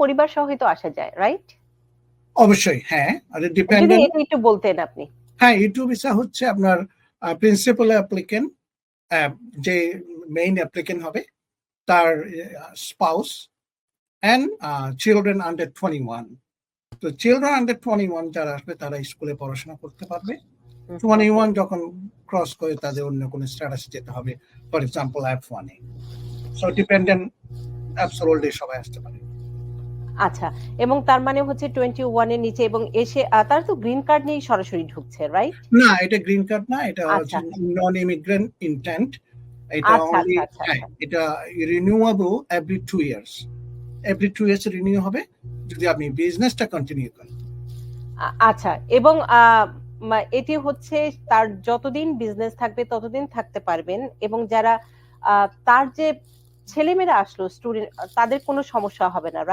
পরিবার সহিত আসা যায় রাইট অবশ্যই হ্যাঁ আর যদি এটা একটু বলতেন আপনি। হ্যাঁ ইটু ভিসা হচ্ছে আপনার প্রিন্সিপাল অ্যাপ্লিকেন্ট যে মেইন অ্যাপ্লিকেন্ট হবে তার spouse and children under twenty one তো চিলড্রেন আন্ডার টোয়েন্টি ওয়ান যারা আসবে তারা স্কুলে পড়াশোনা করতে পারবে। টোয়েন্টি ওয়ান যখন ক্রস করে তাদের অন্য কোনো স্ট্যাটাস যেতে হবে ফর এক্সাম্পল অ্যাপ ওয়ানে সো ডিপেন্ডেন্ট অ্যাবসোলুটলি সবাই আসতে পারে। আচ্ছা এবং তার মানে হচ্ছে টোয়েন্টি ওয়ানের নিচে এবং এসে তার তো গ্রিন কার্ড নিয়েই সরাসরি ঢুকছে রাইট না এটা গ্রিন কার্ড না এটা আচ্ছা। নন ইমিগ্রেন্ট ইন্টেন্ট এটা আচ্ছা, only- আচ্ছা, আচ্ছা, হ্যাঁ, আচ্ছা। এটা renewable every two years every two years renew হবে যদি আপনি বিজনেসটা কন্টিনিউ করেন আচ্ছা এবং এটি হচ্ছে তার যতদিন বিজনেস থাকবে ততদিন থাকতে পারবেন এবং যারা তার যে ছেলেমেয়েরা আসলো স্টুডেন্ট তাদের কোনো সমস্যা হবে না রাইট